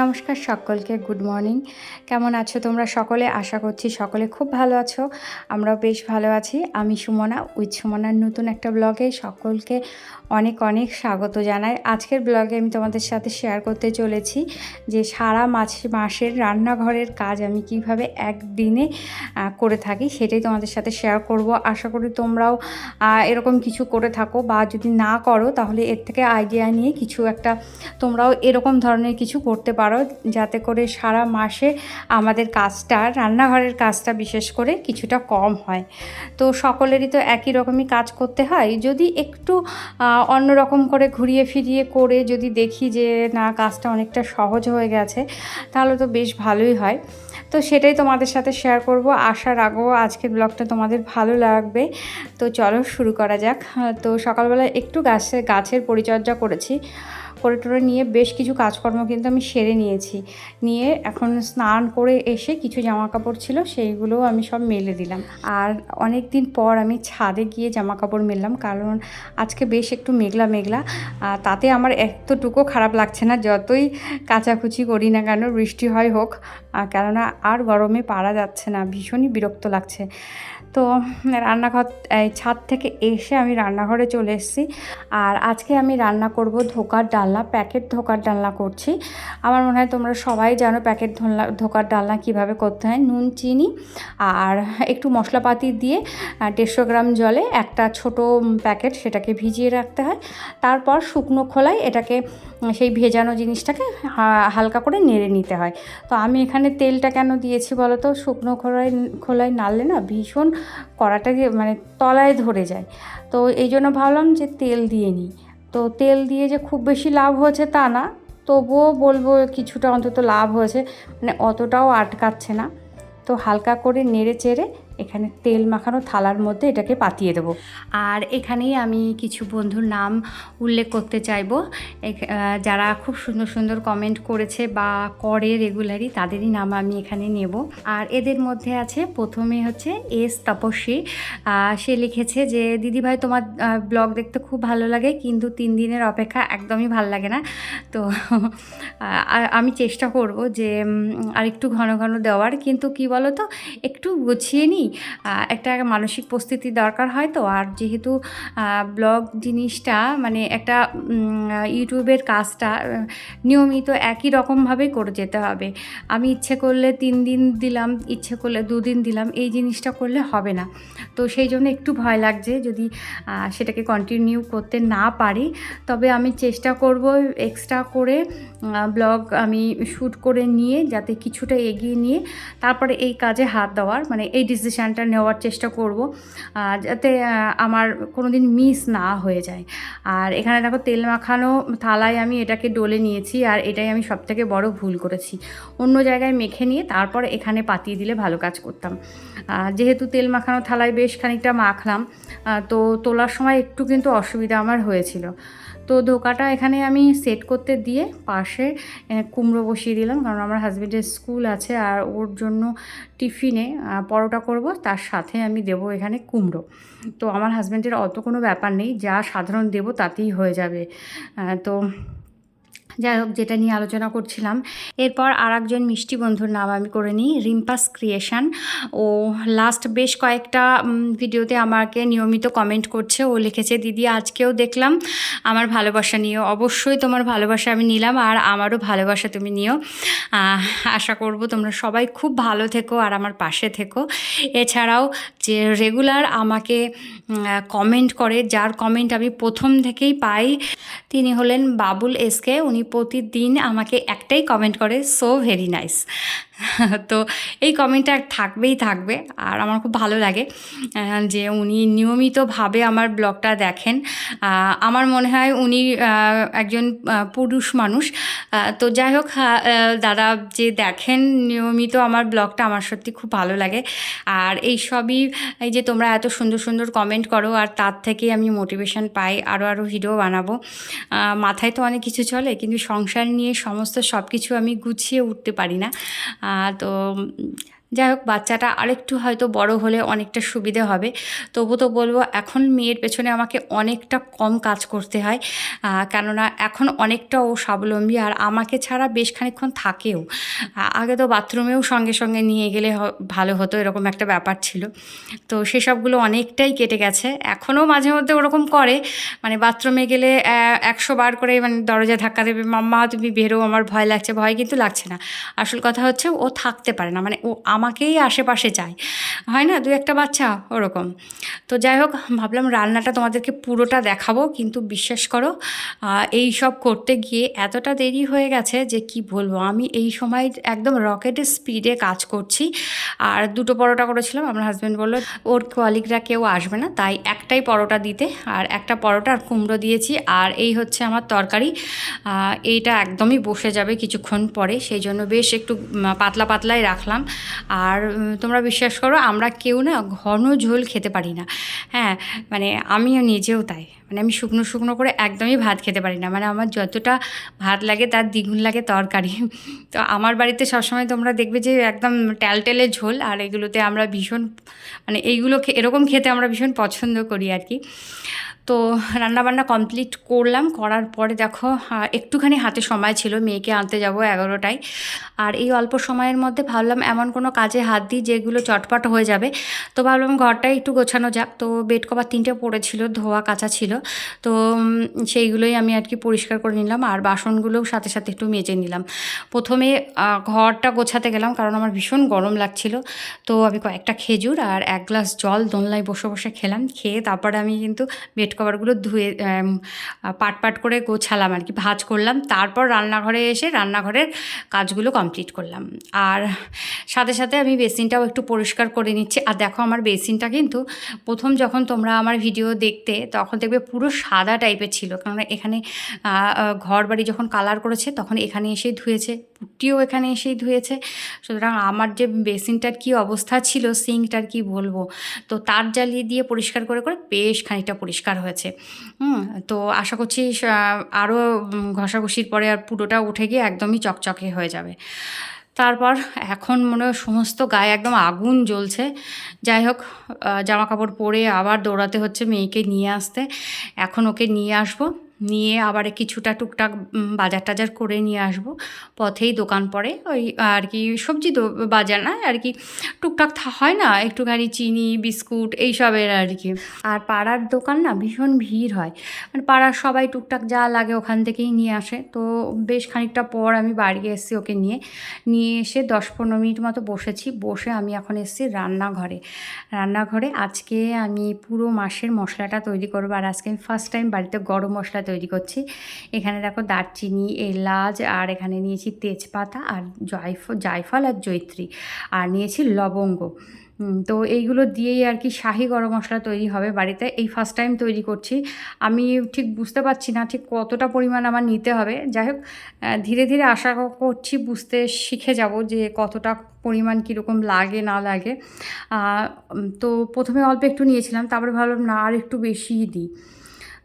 নমস্কার সকলকে, good morning. কেমন আছো তোমরা সকলে? আশা করছি সকলে খুব ভালো আছো। আমরাও বেশ ভালো আছি। আমি সুমনা, উইথ সুমনার নতুন একটা ব্লগে সকলকে অনেক অনেক স্বাগত জানাই। আজকের ব্লগে আমি তোমাদের সাথে শেয়ার করতে চলেছি যে সারা মাস মাসের রান্নাঘরের কাজ আমি কীভাবে একদিনে করে থাকি সেটাই তোমাদের সাথে শেয়ার করব। আশা করি তোমরাও এরকম কিছু করে থাকো বা যদি না করো তাহলে এর থেকে আইডিয়া নিয়ে কিছু একটা তোমরাও এরকম ধরনের কিছু করতে পারো। যাতে করে সারা মাসে আমাদের কাজটা, রান্নাঘরের কাজটা বিশেষ করে কিছুটা কম হয়। তো সকলেরই তো একই রকমই কাজ করতে হয়। যদি একটু অন্যরকম করে ঘুরিয়ে ফিরিয়ে করে যদি দেখি যে, না, কাজটা অনেকটা সহজ হয়ে গেছে, তাহলে তো বেশ ভালোই হয়। তো সেটাই তোমাদের সাথে শেয়ার করব। আশা রাখব আজকের ব্লগটা তোমাদের ভালো লাগবে। তো চলো শুরু করা যাক। তো সকালবেলা একটু গাছের গাছের পরিচর্যা করেছি। করে টোরে নিয়ে বেশ কিছু কাজকর্ম কিন্তু আমি সেরে নিয়েছি। নিয়ে এখন স্নান করে এসে কিছু জামা কাপড় ছিল, সেইগুলোও আমি সব মেলে দিলাম। আর অনেক দিন পর আমি ছাদে গিয়ে জামা কাপড় মেললাম, কারণ আজকে বেশ একটু মেঘলা মেঘলা। তাতে আমার এতটুকু খারাপ লাগছে না, যতই কাচাকুচি করি না কেন, বৃষ্টি হয় হোক। কেননা আর গরমে পারা যাচ্ছে না, ভীষণই বিরক্ত লাগছে। তো রান্নাঘর, এই ছাদ থেকে এসে আমি রান্নাঘরে চলে এসেছি। আর আজকে আমি রান্না করব ধোকার ডালনা, প্যাকেট ধোকার ডালনা করছি। আমার মনে হয় তোমরা সবাই জানো প্যাকেট ধোলনা ধোকার ডালনা কীভাবে করতে হয়। নুন, চিনি আর একটু মশলাপাতি দিয়ে দেড়শো গ্রাম জলে একটা ছোট প্যাকেট সেটাকে ভিজিয়ে রাখতে হয়। তারপর শুকনো খোলায় এটাকে সেই ভেজানো জিনিসটাকে হালকা করে নেড়ে নিতে হয়। তো আমি এখানে তেলটা কেন দিয়েছি বলো তো শুকনো খোলায় খোলায় নাড়লে না ভীষণ কড়াটা মানে তলায় ধরে যায়। তো এই জন্য ভাবলাম যে তেল দিয়ে নিই। তো তেল দিয়ে যে খুব বেশি লাভ হয়েছে তা না, তবুও বলব কিছুটা অন্তত লাভ হয়েছে। মানে অতটাও আটকাচ্ছে না। তো হালকা করে নেড়ে চেড়ে এখানে তেল মাখানো থালার মধ্যে এটাকে পাতিয়ে দেবো। আর এখানেই আমি কিছু বন্ধুর নাম উল্লেখ করতে চাইব। যারা খুব সুন্দর সুন্দর কমেন্ট করেছে বা করে রেগুলারই তাদেরই নাম আমি এখানে নেব। আর এদের মধ্যে আছে, প্রথমে হচ্ছে এস তপস্বী। সে লিখেছে যে, দিদিভাই, তোমার ব্লগ দেখতে খুব ভালো লাগে, কিন্তু তিন দিনের অপেক্ষা একদমই ভালো লাগে না। তো আমি চেষ্টা করব যে আর একটু ঘন ঘন দেওয়ার। কিন্তু কি বলো তো একটু গুছিয়ে নিই একটা মানসিক প্রস্তুতি দরকার হয় তো। আর যেহেতু ব্লগ জিনিসটা মানে একটা ইউটিউবের কাজটা নিয়মিত একই রকমভাবেই করে যেতে হবে। আমি ইচ্ছে করলে তিন দিন দিলাম, ইচ্ছে করলে দুদিন দিলাম, এই জিনিসটা করলে হবে না। তো সেই জন্য একটু ভয় লাগছে যদি সেটাকে কন্টিনিউ করতে না পারি। তবে আমি চেষ্টা করব এক্সট্রা করে ব্লগ আমি শ্যুট করে নিয়ে, যাতে কিছুটা এগিয়ে নিয়ে তারপরে এই কাজে হাত দেওয়ার মানে এই ডিসিশানটা নেওয়ার চেষ্টা করব যাতে আমার কোনো দিন মিস না হয়ে যায়। আর এখানে দেখো তেল মাখানো থালায় আমি এটাকে ডলে নিয়েছি, আর এটাই আমি সবথেকে বড় ভুল করেছি। অন্য জায়গায় মেখে নিয়ে তারপর এখানে পাতিয়ে দিলে ভালো কাজ করতাম। যেহেতু তেল মাখানো থালায় বেশ খানিকটা মাখলাম তো তোলার সময় একটু কিন্তু অসুবিধা আমার হয়েছিল। তো ধোকাটা এখানে আমি সেট করতে দিয়ে পাশে কুমড়ো বসিয়ে দিলাম, কারণ আমার হাজব্যান্ডের স্কুল আছে আর ওর জন্য টিফিনে পরোটা করব, তার সাথে আমি দেব এখানে কুমড়ো। তো আমার হাজব্যান্ডের অত কোনো ব্যাপার নেই, যা সাধারণ দেব তাতেই হয়ে যাবে। তো যাই হোক, যেটা নিয়ে আলোচনা করছিলাম, এরপর আর একজন মিষ্টি বন্ধুর নাম আমি করে নিই, রিম্পাস ক্রিয়েশন। ও লাস্ট বেশ কয়েকটা ভিডিওতে আমাকে নিয়মিত কমেন্ট করছে। ও লিখেছে, দিদি, আজকেও দেখলাম আমার ভালোবাসা নিও অবশ্যই তোমার ভালোবাসা আমি নিলাম আর আমারও ভালোবাসা তুমি নিও। আশা করব তোমরা সবাই খুব ভালো থেকো আর আমার পাশে থেকো। এছাড়াও যে রেগুলার আমাকে কমেন্ট করে, যার কমেন্ট আমি প্রথম থেকেই পাই, তিনি হলেন বাবুল এসকে উনি প্রতিদিন আমাকে একটাই কমেন্ট করে সো ভেরি নাইস তো এই কমেন্টটা থাকবেই থাকবে, আর আমার খুব ভালো লাগে যে উনি নিয়মিতভাবে আমার ব্লগটা দেখেন। আমার মনে হয় উনি একজন পুরুষ মানুষ। তো যাই হোক দাদা যে দেখেন নিয়মিত আমার ব্লগটা আমার সত্যি খুব ভালো লাগে। আর এই সবই, এই যে তোমরা এত সুন্দর সুন্দর কমেন্ট করো, আর তার থেকে আমি মোটিভেশন পাই আরও আরও ভিডিও বানাবো। মাথায় তো অনেক কিছু চলে, কিন্তু সংসার নিয়ে সমস্ত সব কিছু আমি গুছিয়ে উঠতে পারি না। আহ, তো যাই হোক, বাচ্চাটা আরেকটু হয়তো বড় হলে অনেকটা সুবিধে হবে। তবু তো বলব, এখন মেয়ের পেছনে আমাকে অনেকটা কম কাজ করতে হয়। কেননা এখন অনেকটা ও স্বাবলম্বী আর আমাকে ছাড়া বেশ খানিকক্ষণ থাকেও। আগে তো বাথরুমেও সঙ্গে সঙ্গে নিয়ে গেলে ভালো হতো, এরকম একটা ব্যাপার ছিল। তো সেসবগুলো অনেকটাই কেটে গেছে। এখনও মাঝে মধ্যে ওরকম করে। মানে বাথরুমে গেলে একশো বার করে মানে দরজা ধাক্কা দেবে, মাম্মা, তুমি বেরো, আমার ভয় লাগছে। ভয় কিন্তু লাগছে না। আসল কথা হচ্ছে ও থাকতে পারে না। মানে ও আমাকেই আশেপাশে চায় হয় না? দু একটা বাচ্চা, ওরকম। তো যাই হোক, ভাবলাম রান্নাটা তোমাদেরকে পুরোটা দেখাবো, কিন্তু বিশ্বাস করো এই সব করতে গিয়ে এতটা দেরি হয়ে গেছে যে কি বলব? আমি এই সময় একদম রকেটের স্পিডে কাজ করছি। আর দুটো পরোটা করেছিলাম, আমার হাজব্যান্ড বলল, ওর কলিগরা কেউ আসবে না, তাই একটাই পরোটা দিতে। আর একটা পরোটা আর কুমড়ো দিয়েছি, আর এই হচ্ছে আমার তরকারি। এইটা একদমই বসে যাবে কিছুক্ষণ পরে, সেই জন্য বেশ একটু পাতলা পাতলাই রাখলাম। আর তোমরা বিশ্বাস করো, আমরা কেউ না ঘন ঝোল খেতে পারি না। হ্যাঁ মানে আমিও নিজেও তাই। মানে আমি শুকনো শুকনো করে একদমই ভাত খেতে পারি না। মানে আমার যতটা ভাত লাগে তার দ্বিগুণ লাগে তরকারি। তো আমার বাড়িতে সবসময় তোমরা দেখবে যে একদম ট্যালটেলে ঝোল, আর এগুলোতে আমরা ভীষণ মানে এইগুলো এরকম খেতে আমরা ভীষণ পছন্দ করি আর কি। তো রান্নাবান্না কমপ্লিট করলাম। করার পরে দেখো একটুখানি হাতে সময় ছিল, মেয়েকে আনতে যাব এগারোটায়। আর এই অল্প সময়ের মধ্যে ভাবলাম এমন কোনো কাজে হাত দিই যেগুলো চটপট হয়ে যাবে। তো ভাবলাম ঘরটা একটু গোছানো যাক। তো বেড কভার তিনটে পড়েছিল, ধোয়া কাঁচা ছিল। তো সেইগুলোই আমি আর কি পরিষ্কার করে নিলাম। আর বাসনগুলোও সাথে সাথে একটু মেজে নিলাম। প্রথমে ঘরটা গোছাতে গেলাম কারণ আমার ভীষণ গরম লাগছিল। তো আমি কয়েকটা খেজুর আর এক গ্লাস জল দোনলায় বসে বসে খেলাম। খেয়ে তারপরে আমি কিন্তু বেড কভারগুলো ধুয়ে পাট পাট করে গোছালাম আর কি, ভাজ করলাম। তারপর রান্নাঘরে এসে রান্নাঘরের কাজগুলো কমপ্লিট করলাম। আর সাথে সাথে আমি বেসিনটাও একটু পরিষ্কার করে নিচ্ছি। আর দেখো আমার বেসিনটা কিন্তু প্রথম যখন তোমরা আমার ভিডিও দেখতে, তখন দেখবে পুরো সাদা টাইপের ছিল। কেননা এখানে ঘর বাড়ি যখন কালার করেছে, তখন এখানে এসেই ধুয়েছে। পুট্টিও এখানে এসেই ধুয়েছে। সুতরাং আমার যে বেসিনটার কি অবস্থা ছিল, সিঙ্কটার কি বলব, তো তার জ্বালিয়ে দিয়ে পরিষ্কার করে করে বেশ খানিকটা পরিষ্কার হয়েছে। হুম, তো আশা করছি আরও ঘষাঘষির পরে আর পুরোটা উঠে গিয়ে একদমই চকচকে হয়ে যাবে। তারপর এখন মনে হয় সমস্ত গায়ে একদম আগুন জ্বলছে। যাই হোক জামা কাপড় পরে আবার দৌড়াতে হচ্ছে মেয়েকে নিয়ে আসতে। এখন ওকে নিয়ে আসব। নিয়ে আবার কিছুটা টুকটাক বাজার টাজার করে নিয়ে আসব। পথেই দোকান পড়ে, ওই আর কি সবজি তো বাজার না, আর কি টুকটাক হয় না, একটুখানি চিনি, বিস্কুট এইসবের আর কি। আর পাড়ার দোকান না ভীষণ ভিড় হয়। মানে পাড়ার সবাই টুকটাক যা লাগে ওখান থেকেই নিয়ে আসে। তো বেশ খানিকটা পর আমি বাড়ি এসেছি ওকে নিয়ে। নিয়ে এসে দশ পনেরো মিনিট মতো বসেছি। বসে আমি এখন এসেছি রান্নাঘরে। রান্নাঘরে আজকে আমি পুরো মাসের মশলাটা তৈরি করব। আর আজকে আমি ফার্স্ট টাইম বাড়িতে গরম মশলা তৈরি করছি। এখানে দেখো দারচিনি, এলাচ, আর এখানে নিয়েছি তেজপাতা আর জয়ফল জায়ফল আর জৈত্রী আর নিয়েছি লবঙ্গ। তো এইগুলো দিয়েই আর কি শাহি গরম মশলা তৈরি হবে বাড়িতে। এই ফার্স্ট টাইম তৈরি করছি। আমি ঠিক বুঝতে পারছি না ঠিক কতটা পরিমাণ আমার নিতে হবে। যাই হোক ধীরে ধীরে আশা করছি বুঝতে শিখে যাব যে কতটা পরিমাণ কীরকম লাগে না লাগে। তো প্রথমে অল্প একটু নিয়েছিলাম, তারপরে ভাবলাম না আর একটু বেশিই দিই।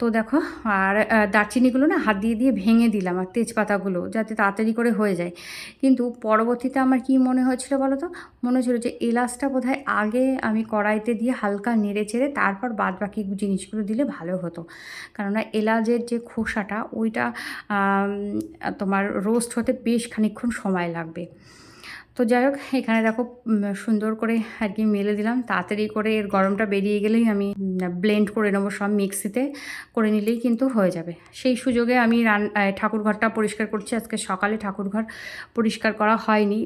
তো দেখো, আর দারচিনিগুলো না হাত দিয়ে দিয়ে ভেঙে দিলাম আর তেজপাতাগুলো যাতে তাড়াতাড়ি করে হয়ে যায়। কিন্তু পরবর্তীতে আমার কি মনে হয়েছিল বলো তো? মনে হচ্ছিল যে এলাচটা বোধহয় আগে আমি কড়াইতে দিয়ে হালকা নেড়ে চেড়ে তারপর বাদ বাকি জিনিসগুলো দিলে ভালো হতো। কেননা এলাচের যে খোসাটা, ওইটা তোমার রোস্ট হতে বেশ খানিকক্ষণ সময় লাগবে। তো যাই হোক, এখানে দেখো সুন্দর করে আর কি মেলে দিলাম। তাড়াতাড়ি করে এর গরমটা বেরিয়ে গেলেই আমি ব্লেন্ড করে নেব সব মিক্সিতে করে নিলেই কিন্তু হয়ে যাবে। সেই সুযোগে আমি রান ঠাকুরঘরটা পরিষ্কার করছি। আজকে সকালে ঠাকুরঘর পরিষ্কার করা হয়নি।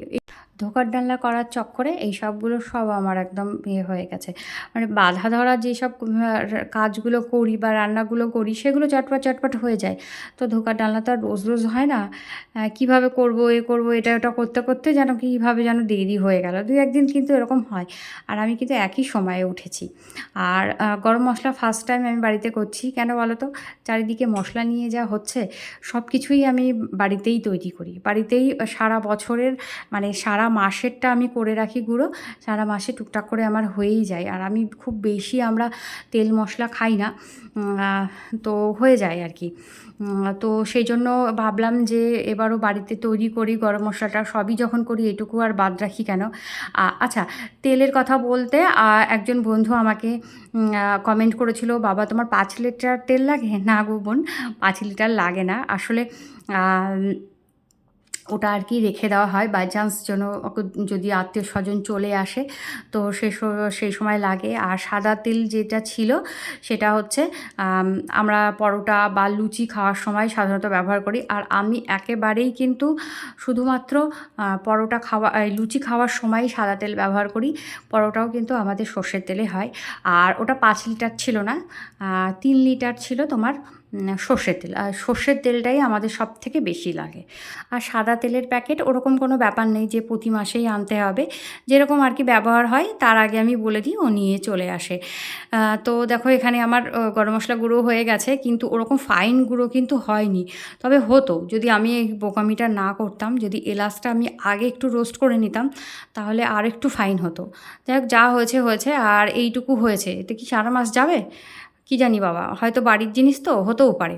ধোকার ডালনা করার চক্করে এই সবগুলো সব আমার একদম ইয়ে হয়ে গেছে। মানে বাধা ধরা যেসব কাজগুলো করি বা রান্নাগুলো করি, সেগুলো চটপট চটপট হয়ে যায়। তো ধোকার ডালনা তো আর রোজ রোজ হয় না। কীভাবে করব, এ করব, এটা ওটা করতে করতে যেন কীভাবে যেন দেরি হয়ে গেল। দুই একদিন কিন্তু এরকম হয়। আর আমি কিন্তু একই সময়ে উঠেছি। আর গরম মশলা ফার্স্ট টাইম আমি বাড়িতে করছি। কেন বলো তো? চারিদিকে মশলা নিয়ে যা হচ্ছে সব কিছুই আমি বাড়িতেই তৈরি করি। বাড়িতেই সারা বছরের মানে সারা মাসেরটা আমি করে রাখি গুঁড়ো, সারা মাসে টুকটাক করে আমার হয়েই যায়। আর আমি খুব বেশি আমরা তেল মশলা খাই না তো হয়ে যায় আর কি। তো সেই জন্য ভাবলাম যে এবারও বাড়িতে তৈরি করি, গরম মশলাটা সবই যখন করি এটুকু আর বাদ রাখি কেন? আচ্ছা তেলের কথা বলতে একজন বন্ধু আমাকে কমেন্ট করেছিল, বাবা, তোমার পাঁচ লিটার তেল লাগে? না গো বোন, পাঁচ লিটার লাগে না। আসলে ওটা আর কি রেখে দেওয়া হয় বাই চান্স যেন যদি আত্মীয় স্বজন চলে আসে। তো সে সেই সময় লাগে। আর সাদা তেল যেটা ছিল সেটা হচ্ছে আমরা পরোটা বা লুচি খাওয়ার সময় সাধারণত ব্যবহার করি। আর আমি একেবারেই কিন্তু শুধুমাত্র পরোটা খাওয়া লুচি খাওয়ার সময় সাদা তেল ব্যবহার করি। পরোটাও কিন্তু আমাদের সর্ষের তেলে হয়। আর ওটা পাঁচ লিটার ছিল না তিন লিটার ছিল তোমার সর্ষের তেল। আর সর্ষের তেলটাই আমাদের সব থেকে বেশি লাগে। আর সাদা তেলের প্যাকেট ওরকম কোনো ব্যাপার নেই যে প্রতি মাসেই আনতে হবে। যেরকম আর কি ব্যবহার হয়, তার আগে আমি বলে দিই, ও নিয়ে চলে আসে। তো দেখো এখানে আমার গরম মশলা গুঁড়ো হয়ে গেছে, কিন্তু ওরকম ফাইন গুঁড়ো কিন্তু হয়নি। তবে হতো, যদি আমি এই বোকামিটা না করতাম, যদি এলাচটা আমি আগে একটু রোস্ট করে নিতাম, তাহলে আর একটু ফাইন হতো। যাই যা হয়েছে হয়েছে, আর এইটুকু হয়েছে। এতে কি সারা মাস যাবে? কি জানি বাবা, হয়তো বাড়ির জিনিস তো, হতেও পারে।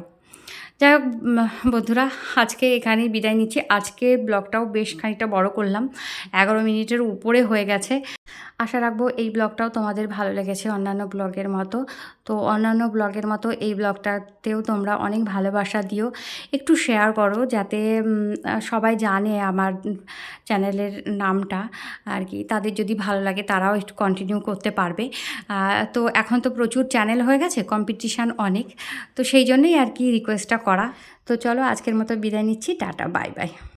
যাই হোক বন্ধুরা, আজকে এখানেই বিদায় নিচ্ছি। আজকে ব্লগটাও বেশ খানিকটা বড় করলাম। এগারো মিনিটের উপরে হয়ে গেছে। আশা রাখব এই ব্লগটাও তোমাদের ভালো লেগেছে অন্যান্য ব্লগের মতো। তো অন্যান্য ব্লগের মতো এই ব্লগটাতেও তোমরা অনেক ভালোবাসা দিও। একটু শেয়ার করো যাতে সবাই জানে আমার চ্যানেলের নামটা আর কি। তাদের যদি ভালো লাগে তারাও একটু কন্টিনিউ করতে পারবে। তো এখন তো প্রচুর চ্যানেল হয়ে গেছে কম্পিটিশান অনেক। তো সেই জন্যই আর কি রিকোয়েস্টটা করা। তো চলো আজকের মতো বিদায় নিচ্ছি, টাটা বাই বাই